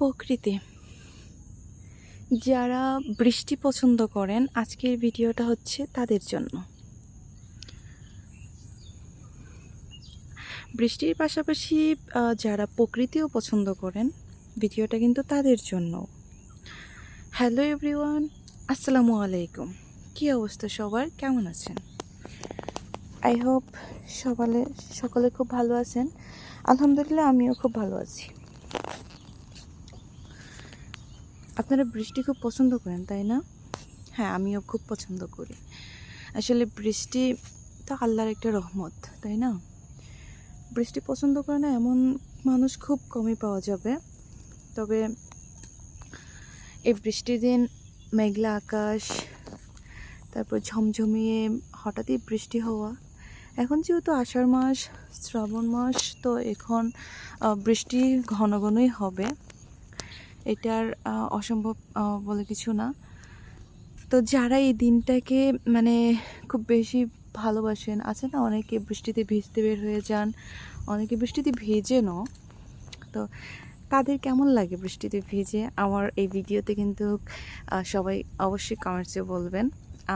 প্রকৃতি। যারা বৃষ্টি পছন্দ করেন, আজকের ভিডিওটা হচ্ছে তাদের জন্য। বৃষ্টির পাশাপাশি যারা প্রকৃতিও পছন্দ করেন, ভিডিওটা কিন্তু তাদের জন্য। হ্যালো এভরিওয়ান, আসসালামু আলাইকুম। কী অবস্থা সবার? কেমন আছেন? আই হোপ সকালে সকলে খুব ভালো আছেন। আলহামদুলিল্লাহ, আমিও খুব ভালো আছি। আপনারা বৃষ্টি খুব পছন্দ করেন, তাই না? হ্যাঁ আমিও খুব পছন্দ করি। আসলে বৃষ্টি তো আল্লাহর একটা রহমত, তাই না? বৃষ্টি পছন্দ করে না এমন মানুষ খুব কমই পাওয়া যাবে। তবে এই বৃষ্টির দিন মেঘলা আকাশ, তারপর ঝমঝমিয়ে হঠাৎই বৃষ্টি হওয়া। এখন যেহেতু আষাঢ় মাস, শ্রাবণ মাস, তো এখন বৃষ্টি ঘন ঘনই হবে। এটার অসম্ভব বলে কিছু না। তো যারা এই দিনটাকে মানে খুব বেশি ভালোবাসেন, আছে না অনেকে বৃষ্টিতে ভিজতে বের হয়ে যান, অনেকে বৃষ্টিতে ভেজেনও। তো তাদের কেমন লাগে বৃষ্টিতে ভিজে? আমার এই ভিডিওতে কিন্তু সবাই অবশ্যই কমেন্টসে বলবেন।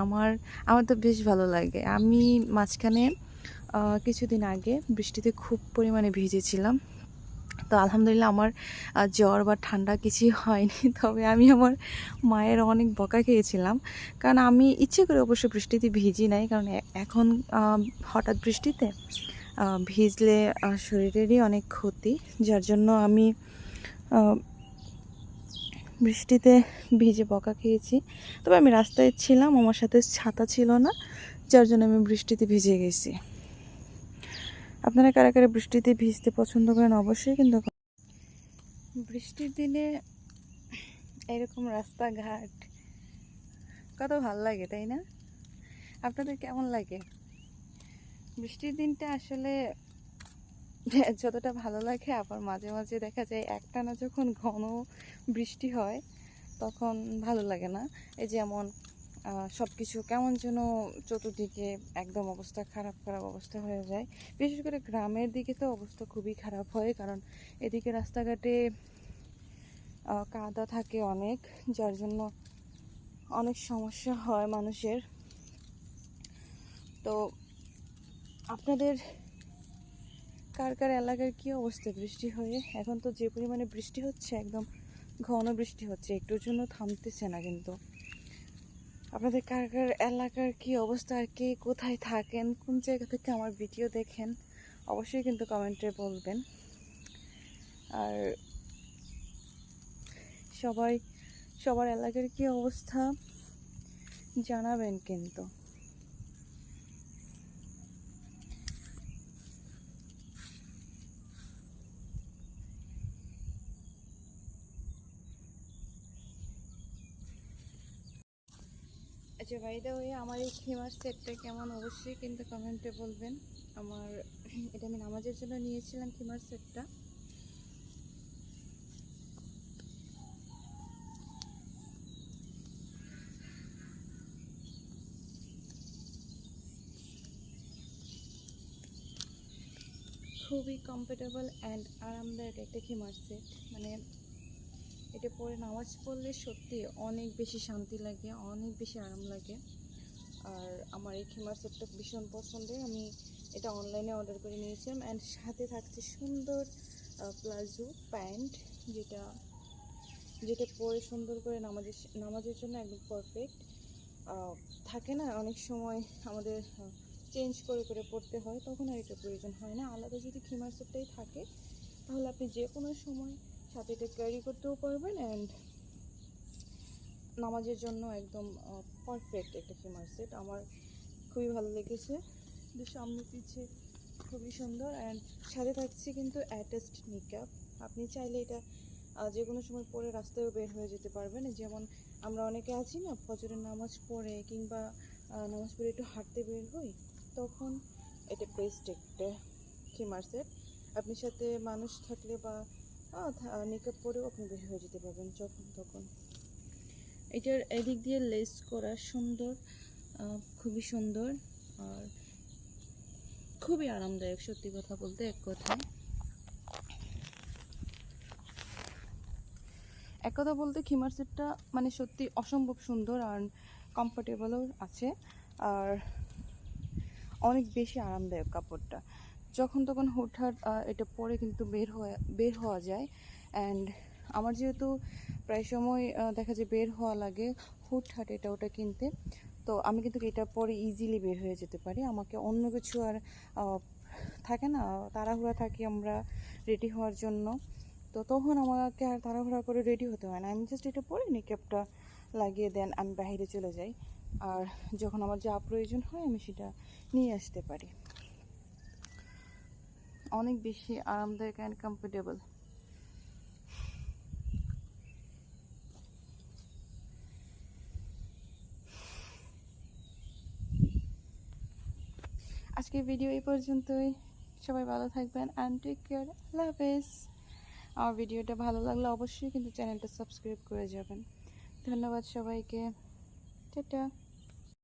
আমার আমার তো বেশ ভালো লাগে। আমি মাঝখানে কিছুদিন আগে বৃষ্টিতে খুব পরিমাণে ভিজেছিলাম। তো আলহামদুলিল্লাহ আমার জ্বর বা ঠান্ডা কিছুই হয়নি। তবে আমি আমার মায়ের অনেক বকা খেয়েছিলাম। কারণ আমি ইচ্ছে করে অবশ্য বৃষ্টিতে ভিজি নাই। কারণ এখন হঠাৎ বৃষ্টিতে ভিজলে শরীরেরই অনেক ক্ষতি। যার জন্য আমি বৃষ্টিতে ভিজে বকা খেয়েছি। তবে আমি রাস্তায় ছিলাম, আমার সাথে ছাতা ছিল না। যার জন্য আমি বৃষ্টিতে ভিজে গেছি। আপনারা কারা কারা বৃষ্টিতে ভিজতে পছন্দ করেন অবশ্যই কিন্তু বৃষ্টির দিনে এরকম রাস্তাঘাট, কত ভালো লাগে, তাই না? আপনাদের কেমন লাগে? বৃষ্টির দিনটা আসলে যতটা ভালো লাগে, আবার মাঝে মাঝে দেখা যায় একটানা যখন ঘন বৃষ্টি হয়, তখন ভালো লাগে না। এই যেমন সব কিছু কেমন যেন চতুর্দিকে একদম অবস্থা খারাপ খারাপ অবস্থা হয়ে যায়। বিশেষ করে গ্রামের দিকে তো অবস্থা খুবই খারাপ হয়, কারণ এদিকে রাস্তাঘাটে কাদা থাকে অনেক, যার জন্য অনেক সমস্যা হয় মানুষের। তো আপনাদের কার কার এলাকার কী অবস্থা বৃষ্টি হয়ে? এখন তো যে পরিমাণে বৃষ্টি হচ্ছে, একদম ঘন বৃষ্টি হচ্ছে, একটুর জন্য থামতেছে না কিন্তু। আপনাদের কার কার এলাকার কি অবস্থা আর কে কোথায় থাকেন? কোন জায়গা থেকে আমার ভিডিও দেখেন? অবশ্যই কিন্তু কমেন্টে বলবেন। আর সবাই, সবার এলাকার কি অবস্থা জানাবেন কিন্তু। আচ্ছা ভাই দা ওই আমার এই খেমার সেটটা কেমন? অবশ্যই কিন্তু কমেন্টে বলবেন। আমার, এটা আমি নামাজের জন্য নিয়েছিলাম খেমার সেটটা খুবই কমফোর্টেবল অ্যান্ড আরামদায়ক একটা খেমার সেট মানে এটা পরে নামাজ পড়লে সত্যি অনেক বেশি শান্তি লাগে, অনেক বেশি আরাম লাগে। আর আমার এই খেমার সেটটা ভীষণ পছন্দের। আমি এটা অনলাইনে অর্ডার করে নিয়েছিলাম অ্যান্ড সাথে থাকছে সুন্দর প্লাজো প্যান্ট যেটা যেটা পরে সুন্দর করে নামাজের নামাজের জন্য একদম পারফেক্ট থাকে না, অনেক সময় আমাদের চেঞ্জ করে করে পড়তে হয়, তখন আর এটা প্রয়োজন হয় না। আলাদা যদি খিমার সেটটাই থাকে, তাহলে আপনি যে কোনো সময় সাথে এটা ক্যারি করতেও পারবেন অ্যান্ড নামাজের জন্য একদম পারফেক্ট একটা ফিমার সেট আমার খুবই ভালো লেগেছে। সামনে পিছে খুবই সুন্দর। অ্যান্ড সাথে থাকছে কিন্তু অ্যাটাচড নিকাপ আপনি চাইলে এটা যে কোনো সময় পরে রাস্তায়ও বের হয়ে যেতে পারবেন। যেমন আমরা অনেকে আছি না, ফজরের নামাজ পড়ে কিংবা নামাজ পড়ে একটু হাঁটতে বের হই, তখন এটা বেস্ট একটা খিমার সেট আপনি সাথে মানুষ থাকলে বা মেকআপ পরেও আপনি বের হয়ে যেতে পারবেন যখন তখন। এটার এদিক দিয়ে লেস করা সুন্দর খুবই সুন্দর আর খুবই আরামদায়ক সত্যি কথা বলতে এক কথায়। এক কথা বলতে খিমার সেটটা মানে সত্যি অসম্ভব সুন্দর আর কমফোর্টেবলও আছে। আর অনেক বেশি আরামদায়ক কাপড়টা। যখন তখন আহ, এটা পরে কিন্তু বের হয়ে বের হওয়া যায়। অ্যান্ড আমার যেহেতু প্রায় সময় দেখা যায় বের হওয়া লাগে হুটহাট এটা ওটা কিনতে তো আমি কিন্তু এটা পরে ইজিলি বের হয়ে যেতে পারি। আমাকে অন্য কিছু আর থাকে না তাড়াহুড়া থাকি আমরা রেডি হওয়ার জন্য। তো তখন আমাকে আর তাড়াহুড়া করে রেডি হতে হয় না। আমি জাস্ট এটা পরে নিকেপটা লাগিয়ে দেন আমি বাইরে চলে যাই। আর যখন আমার যা প্রয়োজন হয় আমি সেটা নিয়ে আসতে পারি। অনেক বেশি আরামদায়ক অ্যান্ড কমফোর্টেবল আজকের ভিডিও এই পর্যন্তই। সবাই ভালো থাকবেন অ্যান্ড টেক কেয়ার আল্লাহ হাফেজ। আমার ভিডিওটা ভালো লাগলে অবশ্যই কিন্তু চ্যানেলটা সাবস্ক্রাইব করে যাবেন। ধন্যবাদ সবাইকে। টাটা।